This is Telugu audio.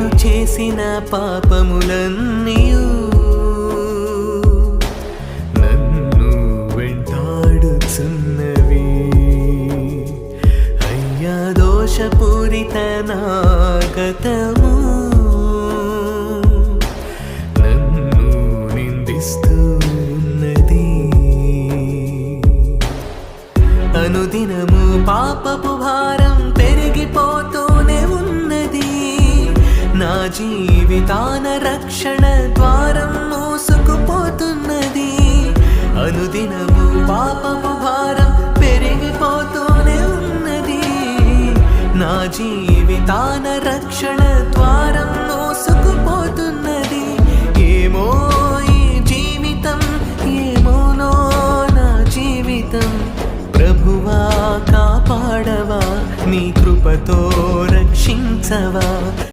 నేను చేసిన పాపములన్నీయు. నన్ను వెంటాడుచున్నవి. అయ్యా దోషపూరిత నాగతము నన్ను నిందిస్తున్నది అనుదినము పాపపు భారం నా జీవితాన రక్షణ ద్వారం మోసుకుపోతున్నది. అనుదినము పాపము భారం పెరిగిపోతూనే ఉన్నది. నా జీవితాన రక్షణ ద్వారం మోసుకుపోతున్నది. ఏమో ఈ జీవితం ఏమోనో నా జీవితం. ప్రభువా కాపాడవా నీ కృపతో రక్షించవా.